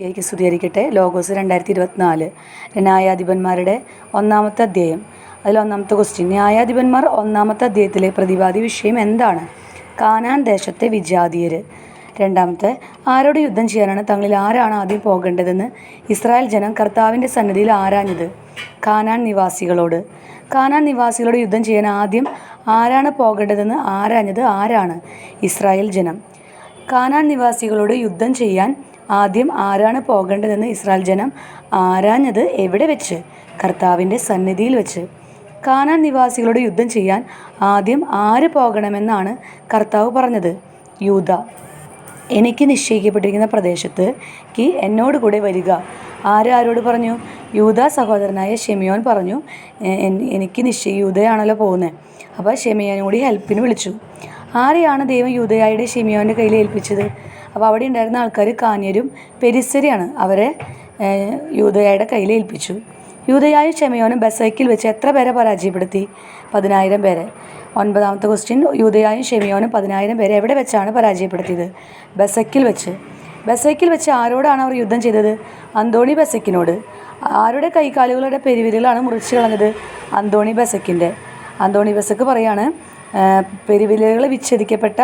യേക്ക് സ്തുതിയായിരിക്കട്ടെ. ലോഗോസ് രണ്ടായിരത്തി ഇരുപത്തിനാല് ന്യായാധിപന്മാരുടെ ഒന്നാമത്തെ അധ്യായം. അതിൽ ഒന്നാമത്തെ ക്വസ്റ്റ്യൻ ന്യായാധിപന്മാർ ഒന്നാമത്തെ അധ്യായത്തിലെ പ്രതിവാദി വിഷയം എന്താണ്? കാനാൻ ദേശത്തെ വിജാതീയർ രണ്ടാമത്തെ ആരോട് യുദ്ധം ചെയ്യാനാണ് തങ്ങളിൽ ആരാണ് ആദ്യം പോകേണ്ടതെന്ന് ഇസ്രായേൽ ജനം കർത്താവിന്റെ സന്നിധിയിൽ ആരാഞ്ഞത്? കാനാൻ നിവാസികളോട്. കാനാൻ നിവാസികളോട് യുദ്ധം ചെയ്യാൻ ആദ്യം ആരാണ് പോകേണ്ടതെന്ന് ആരാഞ്ഞത് ആരാണ്? ഇസ്രായേൽ ജനം. കാനാൻ നിവാസികളോട് യുദ്ധം ചെയ്യാൻ ആദ്യം ആരാണ് പോകേണ്ടതെന്ന് ഇസ്രായേൽ ജനം ആരാഞ്ഞത് എവിടെ വെച്ച്? കർത്താവിന്റെ സന്നിധിയിൽ വെച്ച്. കാനാൻ നിവാസികളോട് യുദ്ധം ചെയ്യാൻ ആദ്യം ആര് പോകണമെന്നാണ് കർത്താവ് പറഞ്ഞത്? യൂത എനിക്ക് നിശ്ചയിക്കപ്പെട്ടിരിക്കുന്ന പ്രദേശത്ത് കി എന്നോട് കൂടെ വരിക. ആരാരോട് പറഞ്ഞു? യൂത സഹോദരനായ ഷെമിയോൻ പറഞ്ഞു "എ- എൻ- എനിക്ക് നിശ്ചയ യൂതയാണല്ലോ പോകുന്നത് അപ്പോൾ ഷെമിയോനും കൂടി ഹെൽപ്പിന് വിളിച്ചു. ആരെയാണ് ദൈവം യൂതയായുടെ ഷെമിയോന്റെ കയ്യിൽ ഏൽപ്പിച്ചത്? അപ്പോൾ അവിടെ ഉണ്ടായിരുന്ന ആൾക്കാർ കാന്യരും പെരിസരിയാണ് അവരെ യൂതയായുടെ കയ്യിൽ ഏൽപ്പിച്ചു. യൂതയായ ഷെമിയോനും ബസൈക്കിൽ വെച്ച് എത്ര പേരെ പരാജയപ്പെടുത്തി? പതിനായിരം പേരെ. ഒൻപതാമത്തെ ക്വസ്റ്റ്യൻ യൂതയായും ഷെമിയോനും പതിനായിരം പേരെ എവിടെ വെച്ചാണ് പരാജയപ്പെടുത്തിയത്? ബസക്കിൽ വെച്ച്. ബസക്കിൽ വെച്ച് ആരോടാണ് അവർ യുദ്ധം ചെയ്തത്? അന്തോണി ബസക്കിനോട് ആരുടെ കൈകാലുകളുടെ പെരുവിരലാണ് മുറിച്ച് കളഞ്ഞത്? അന്തോണി ബസക്കിന്റെ അന്തോണി ബസക്ക് പറയാണ് പെരുവിരലുകൾ വിച്ഛേദിക്കപ്പെട്ട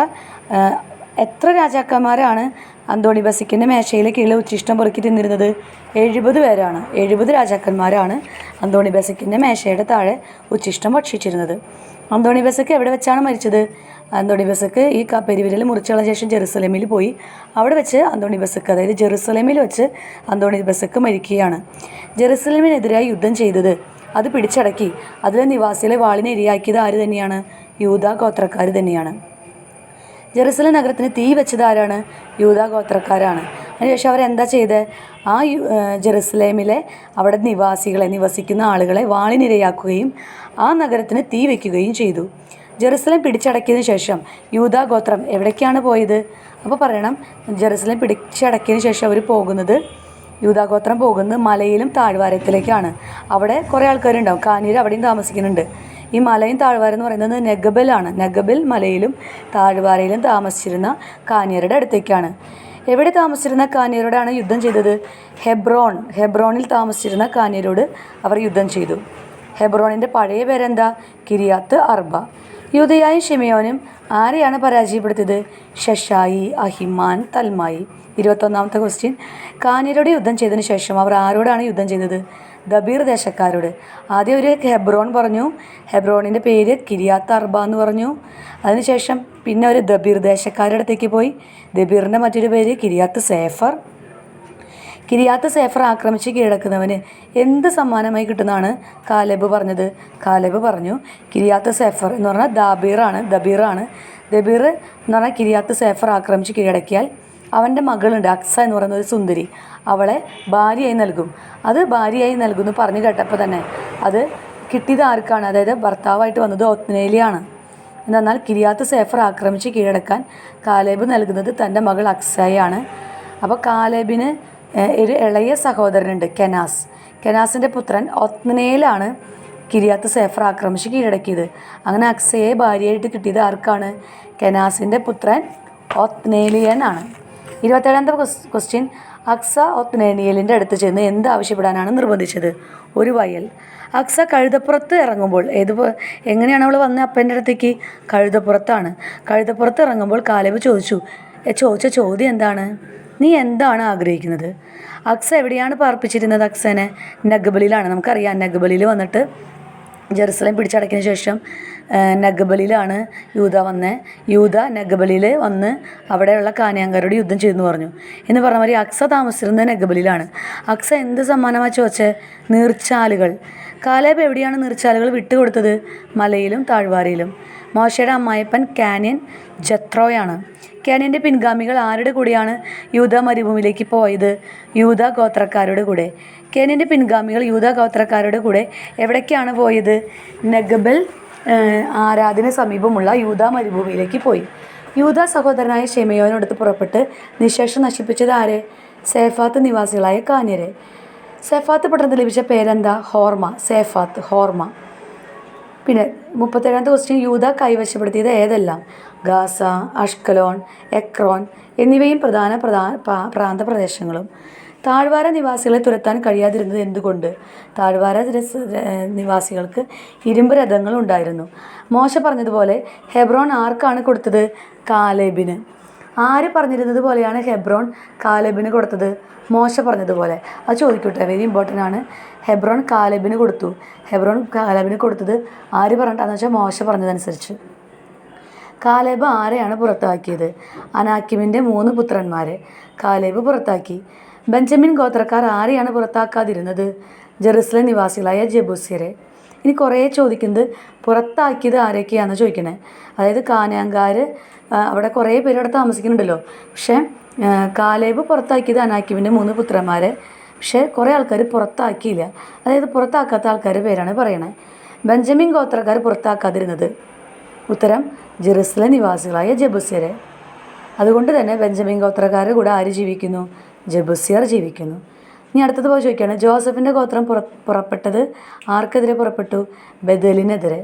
എത്ര രാജാക്കന്മാരാണ് അന്തോണി ബസിക്കിന്റെ മേശയിലെ കീഴിൽ ഉച്ചിഷ്ടം പൊറുക്കി തിന്നിരുന്നത്? എഴുപത് പേരാണ്. എഴുപത് രാജാക്കന്മാരാണ് അന്തോണി ബസിക്കിന്റെ മേശയുടെ താഴെ ഉച്ചിഷ്ടം ഭക്ഷിച്ചിരുന്നത്. അന്തോണി ബസക്ക് എവിടെ വെച്ചാണ് മരിച്ചത്? അന്തോണി ബസക്ക് ഈ പെരുവിരൽ മുറിച്ചുള്ള ശേഷം ജെറുസലേമിൽ പോയി. അവിടെ വെച്ച് അന്തോണി ബസക്ക് അതായത് ജെറുസലേമിൽ വെച്ച് അന്തോണി ബസക്ക് മരിക്കുകയാണ്. ജെറുസലേമിനെതിരായി യുദ്ധം ചെയ്തത്. അത് പിടിച്ചടക്കി. അതിലെ നിവാസികളെ വാളിനെ ഇരയാക്കിയത് ആര് തന്നെയാണ്? യൂത ഗോത്രക്കാർ തന്നെയാണ്. ജെറുസലേം നഗരത്തിന് തീ വെച്ചത് ആരാണ് യൂതാ ഗോത്രക്കാരാണ്. അതിനുശേഷം അവരെന്താ ചെയ്തത് ആ ജെറുസലേമിലെ അവിടെ നിവാസികളെ നിവസിക്കുന്ന ആളുകളെ വാളിനിരയാക്കുകയും ആ നഗരത്തിന് തീ വയ്ക്കുകയും ചെയ്തു. ജെറുസലേം പിടിച്ചടക്കിയതിന് ശേഷം യൂതാ ഗോത്രം എവിടേക്കാണ് പോയത്? അപ്പോൾ പറയണം ജെറുസലേം പിടിച്ചടക്കിയതിന് ശേഷം അവർ പോകുന്നത് യൂതാഗോത്രം പോകുന്നത് മലയിലും താഴ്വാരത്തിലേക്കാണ്. അവിടെ കുറേ ആൾക്കാരുണ്ടാവും. കാനീർ അവിടെയും താമസിക്കുന്നുണ്ട്. ഈ മലയും താഴ്വാരം എന്ന് പറയുന്നത് നെഗബലാണ് നെഗബൽ മലയിലും താഴ്വാരയിലും താമസിച്ചിരുന്ന കാനിയരുടെ അടുത്തേക്കാണ്. എവിടെ താമസിച്ചിരുന്ന കാനിയരോടാണ് യുദ്ധം ചെയ്തത്? ഹെബ്രോൺ. ഹെബ്രോണിൽ താമസിച്ചിരുന്ന കാനിയരോട് അവർ യുദ്ധം ചെയ്തു. ഹെബ്രോണിന്റെ പഴയ പേരെന്താ? കിരിയാത്ത് അർബ. യൂതയായും ഷെമിയോനും ആരെയാണ് പരാജയപ്പെടുത്തിയത്? ഷഷായി അഹിമാൻ തൽമായി. ഇരുപത്തൊന്നാമത്തെ ക്വസ്റ്റ്യൻ കാനിയരോട് യുദ്ധം ചെയ്തതിന് ശേഷം അവർ ആരോടാണ് യുദ്ധം ചെയ്തത്? ദബീർ ദേശക്കാരോട്. ആദ്യം ഒരു ഹെബ്രോൺ പറഞ്ഞു. ഹെബ്രോണിന്റെ പേര് കിരിയാത്ത് അർബ എന്ന് പറഞ്ഞു. അതിനുശേഷം പിന്നെ ഒരു ദബീർ ദേശക്കാരുടെ അടുത്തേക്ക് പോയി. ദബീറിന്റെ മറ്റൊരു പേര് കിരിയാത്ത് സേഫർ. കിരിയാത്ത് സേഫർ ആക്രമിച്ച് കീഴടക്കുന്നവന് എന്ത് സമ്മാനമായി കിട്ടുന്നതാണ് കാലബ് പറഞ്ഞത്. കാലബ് പറഞ്ഞു കിരിയാത്ത് സേഫർ എന്ന് പറഞ്ഞാൽ ദാബീറാണ് ദബീറാണ്. ദബീർ എന്ന് പറഞ്ഞാൽ കിരിയാത്ത് സേഫർ ആക്രമിച്ച് കീഴടക്കിയാൽ അവന്റെ മകളുണ്ട് അക്സ എന്ന് പറയുന്ന ഒരു സുന്ദരി. അവളെ ഭാര്യയായി നൽകും. അത് ഭാര്യയായി നൽകുമെന്ന് പറഞ്ഞു കേട്ടപ്പോൾ തന്നെ. അത് കിട്ടിയത് ആർക്കാണ്? അതായത് ഭർത്താവായിട്ട് വന്നത് ഒത്നേലിയാണ്. എന്നാൽ കിരിയാത്ത് സേഫർ ആക്രമിച്ച് കീഴടക്കാൻ കാലേബ് നൽകുന്നത് തന്റെ മകൾ അക്സയാണ്. അപ്പോൾ കാലേബിന് ഒരു ഇളയ സഹോദരനുണ്ട് കെനാസ്. കെനാസിന്റെ പുത്രൻ ഒത്നേലാണ് കിരിയാത്ത് സേഫർ ആക്രമിച്ച് കീഴടക്കിയത്. അങ്ങനെ അക്സയെ ഭാര്യയായിട്ട് കിട്ടിയത് ആർക്കാണ്? കെനാസിന്റെ പുത്രൻ ഒത്നേലിയനാണ്. ഇരുപത്തേഴാമത്തെ ക്വസ്റ്റ്യൻ അക്സ ഒത്നേനിയലിന്റെ അടുത്ത് ചെന്ന് എന്ത് ആവശ്യപ്പെടാനാണ് നിർബന്ധിച്ചത്? ഒരു വയൽ. അക്സ കഴുതപ്പുറത്ത് ഇറങ്ങുമ്പോൾ ഏത് എങ്ങനെയാണ് അവൾ വന്ന അപ്പന്റെ അടുത്തേക്ക്? കഴുതപ്പുറത്താണ്. കഴുതപ്പുറത്ത് ഇറങ്ങുമ്പോൾ കാലബ് ചോദിച്ചു "എ, ചോദിച്ച ചോദ്യം എന്താണ്? നീ എന്താണ് ആഗ്രഹിക്കുന്നത്? അക്സ എവിടെയാണ് പാർപ്പിച്ചിരുന്നത് അക്സനെ? നഗബലിലാണ് നമുക്കറിയാം നഗബലിൽ വന്നിട്ട് ജെറുസലേം പിടിച്ചടക്കിയതിന് ശേഷം നഗബലിയിലാണ് യൂത വന്നത് യൂത നഗബലിൽ വന്ന് അവിടെയുള്ള കാനയാങ്കാരോട് യുദ്ധം ചെയ്തെന്ന് പറഞ്ഞു. എന്ന് പറഞ്ഞ മാതിരി അക്സ താമസിച്ചിരുന്നത് നഗബലിലാണ് അക്സ എന്ത് സമ്മാനമാണ് ചോദിച്ചത് നീർച്ചാലുകൾ. കാലേബ് എവിടെയാണ് നീർച്ചാലുകൾ വിട്ടുകൊടുത്തത്? മലയിലും താഴ്വാരയിലും. മോശയുടെ അമ്മായപ്പൻ കാനിയൻ ജത്രോയാണ്. കാനിയന്റെ പിൻഗാമികൾ ആരുടെ കൂടെയാണ് യൂത മരുഭൂമിയിലേക്ക് പോയത്? യൂത ഗോത്രക്കാരുടെ കൂടെ. കാനിയന്റെ പിൻഗാമികൾ യൂത ഗോത്രക്കാരുടെ കൂടെ എവിടേക്കാണ് പോയത്? നഗബൽ ആരാധന സമീപമുള്ള യൂത മരുഭൂമിയിലേക്ക് പോയി. യൂത സഹോദരനായ ഷെമയോനടുത്ത് പുറപ്പെട്ട് നിശേഷം നശിപ്പിച്ചത് ആരെ? സേഫാത്ത് നിവാസികളായ കാന്യരെ. സേഫാത്ത് പട്ടണത്തിൽ ലഭിച്ച പേരെന്താ? ഹോർമ. സേഫാത്ത് ഹോർമ. പിന്നെ മുപ്പത്തേഴാമത്തെ ക്വസ്റ്റ്യൻ യൂത കൈവശപ്പെടുത്തിയത് ഏതെല്ലാം? ഗാസ അഷ്കലോൺ എക്രോൺ എന്നിവയും പ്രധാന പ്രധാന പ്രാന്തപ്രദേശങ്ങളും താഴ്വാര നിവാസികളെ തുരത്താൻ കഴിയാതിരുന്നത് എന്തുകൊണ്ട്? താഴ്വാര നിവാസികൾക്ക് ഇരുമ്പ് രഥങ്ങൾ ഉണ്ടായിരുന്നു. മോശ പറഞ്ഞതുപോലെ ഹെബ്രോൺ ആർക്കാണ് കൊടുത്തത്? കാലേബിന്. ആര് പറഞ്ഞിരുന്നത് പോലെയാണ് ഹെബ്രോൺ കാലബിന് കൊടുത്തത്? മോശ പറഞ്ഞതുപോലെ. അത് ചോദിക്കട്ടെ വെരി ഇമ്പോർട്ടന്റ് ആണ്. ഹെബ്രോൺ കാലബിന് കൊടുത്തു. ഹെബ്രോൺ കാലബിന് കൊടുത്തത് ആര് പറഞ്ഞിട്ടാന്ന് വെച്ചാൽ മോശ പറഞ്ഞതനുസരിച്ച്. കാലേബ് ആരെയാണ് പുറത്താക്കിയത്? അനാക്കിമിന്റെ മൂന്ന് പുത്രന്മാരെ. കാലേബ് പുറത്താക്കി. ബെഞ്ചമിൻ ഗോത്രക്കാർ ആരെയാണ് പുറത്താക്കാതിരുന്നത്? ജെറുസലേം നിവാസികളായ ജബൂസിയരെ. ഇനി കുറേ ചോദിക്കുന്നത് പുറത്താക്കിയത് ആരൊക്കെയാണെന്ന് ചോദിക്കണേ. അതായത് കാനാങ്കാർ അവിടെ കുറേ പേര് അവിടെ താമസിക്കുന്നുണ്ടല്ലോ. പക്ഷേ കാലേബ് പുറത്താക്കിയത് അനാക്കിമിന്റെ മൂന്ന് പുത്രന്മാരെ. പക്ഷേ കുറേ ആൾക്കാർ പുറത്താക്കിയില്ല. അതായത് പുറത്താക്കാത്ത ആൾക്കാർ പേരാണ് പറയണേ. ബെഞ്ചമിൻ ഗോത്രക്കാർ പുറത്താക്കാതിരുന്നത്. ഉത്തരം ജെറുസലേം നിവാസികളായ ജബുസ്യരെ. അതുകൊണ്ട് തന്നെ ബെഞ്ചമിൻ ഗോത്രക്കാരുടെ കൂടെ ആര് ജീവിക്കുന്നു? ജബുസ്യർ ജീവിക്കുന്നു. ഇനി അടുത്തത് പോയി ചോദിക്കുകയാണ്. ജോസഫിന്റെ ഗോത്രം പുറ പുറപ്പെട്ടത് ആർക്കെതിരെ പുറപ്പെട്ടു? ബദലിനെതിരെ.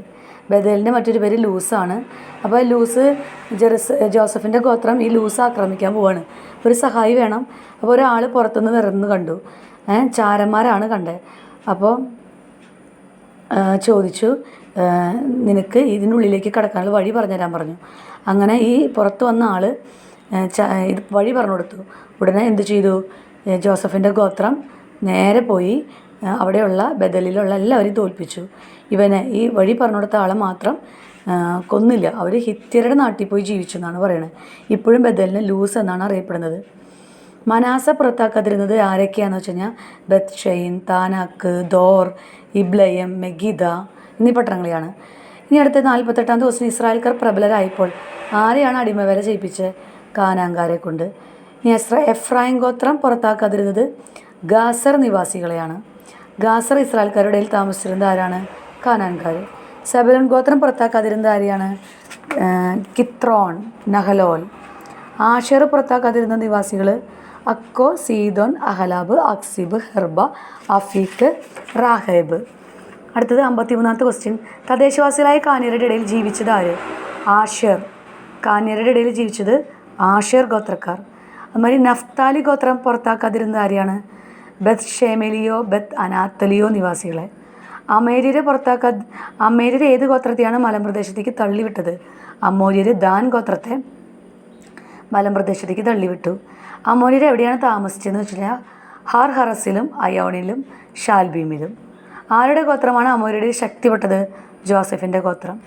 ബദലിന്റെ മറ്റൊരു പേര് ലൂസാണ്. അപ്പോൾ ലൂസ് ജെറുസ് ജോസഫിന്റെ ഗോത്രം ഈ ലൂസ് ആക്രമിക്കാൻ പോവാണ്. ഒരു സഹായി വേണം. അപ്പോൾ ഒരാൾ പുറത്തുനിന്ന് നിറന്ന് കണ്ടു. ചാരന്മാരാണ് കണ്ടത് അപ്പോൾ ചോദിച്ചു നിനക്ക് ഇതിനുള്ളിലേക്ക് കടക്കാനുള്ള വഴി പറഞ്ഞുതരാൻ പറഞ്ഞു. അങ്ങനെ ഈ പുറത്ത് വന്ന ആൾ ഇത് വഴി പറഞ്ഞു കൊടുത്തു. ഉടനെ എന്ത് ചെയ്തു? ജോസഫിന്റെ ഗോത്രം നേരെ പോയി അവിടെയുള്ള ബദലിലുള്ള എല്ലാവരെയും തോൽപ്പിച്ചു. ഇവനെ ഈ വഴി പറഞ്ഞു കൊടുത്ത ആളെ മാത്രം കൊന്നില്ല. അവർ ഹിത്യരുടെ നാട്ടിൽ പോയി ജീവിച്ചു എന്നാണ് പറയുന്നത് ഇപ്പോഴും ബദലിന് ലൂസ് എന്നാണ് അറിയപ്പെടുന്നത്. മനാസ പുറത്താക്കാതിരുന്നത് ആരൊക്കെയാണെന്ന് വെച്ച് കഴിഞ്ഞാൽ ബത്ഷൈൻ താനാക്ക് ദോർ ഇബ്ലയം മെഗിദ എന്നീ പട്ടണങ്ങളെയാണ്. ഇനി അടുത്ത നാൽപ്പത്തെട്ടാം ദിവസം ഇസ്രായേൽക്കാർ പ്രബലരായപ്പോൾ ആരെയാണ് അടിമവേല ചെയ്യിപ്പിച്ചത് കാനാങ്കാരെ കൊണ്ട്. ഇനി എഫ്രായിം ഗോത്രം പുറത്താക്കാതിരുന്നത് ഗാസർ നിവാസികളെയാണ്. ഗാസർ ഇസ്രായേൽക്കാരുടെ താമസിച്ചിരുന്നത് ആരാണ്? കാനാൻകാർ. സബലോൺ ഗോത്രം പുറത്താക്കാതിരുന്നത് ആരെയാണ്? കിത്രോൺ നഹലോൽ. ആഷർ പുറത്താക്കാതിരുന്ന നിവാസികൾ അക്കോ സീദോൻ അഹലാബ് അക്സിബ് ഹെർബ അഫീഖ് റാഹേബ്. അടുത്തത് അമ്പത്തി മൂന്നാമത്തെ ക്വസ്റ്റ്യൻ തദ്ദേശവാസികളായ കാനിയരുടെ ഇടയിൽ ജീവിച്ചത് ആര്? ആഷർ. കാനിയരുടെ ഇടയിൽ ജീവിച്ചത് ആഷർ ഗോത്രക്കാർ. അതുമാതിരി നഫ്താലി ഗോത്രം പുറത്താക്കാതിരുന്ന ആരെയാണ്? ബത്ത് ഷേമലിയോ ബത്ത് അനാത്തലിയോ നിവാസികളെ. അമേര്യരെ പുറത്താക്കാ അമേര്യരെ ഏത് ഗോത്രത്തെയാണ് മലമ്പ്രദേശത്തേക്ക് തള്ളിവിട്ടത്? അമോര്യര് ദാൻ ഗോത്രത്തെ മലമ്പ്രദേശത്തേക്ക് തള്ളിവിട്ടു. അമോര്യർ എവിടെയാണ് താമസിച്ചതെന്ന് വെച്ച് കഴിഞ്ഞാൽ ഹാർ ഹറസിലും അയോണിലും ഷാൽബീമിലും ആരുടെ ഗോത്രമാണ് അമോര്യരുടെ ശക്തിപ്പെട്ടത്? ജോസഫിന്റെ ഗോത്രം.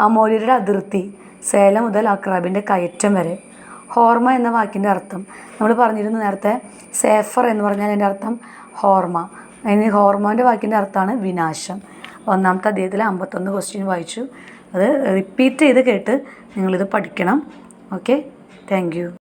അമോര്യരുടെ അതിർത്തി സേലം മുതൽ അക്രാബിന്റെ കയറ്റം വരെ. ഹോർമ എന്ന വാക്കിന്റെ അർത്ഥം. നമ്മൾ പറഞ്ഞിരുന്നു നേരത്തെ സേഫർ എന്ന് പറഞ്ഞാൽ അതിന്റെ അർത്ഥം ഹോർമ. അതിന് ഹോർമോന്റെ വാക്കിന്റെ അർത്ഥമാണ് വിനാശം. ഒന്നാമത്തെ അദ്ദേഹത്തിലെ അമ്പത്തൊന്ന് ക്വസ്റ്റ്യൻ വായിച്ചു. അത് റിപ്പീറ്റ് ചെയ്ത് കേട്ട് നിങ്ങളിത് പഠിക്കണം. Okay thank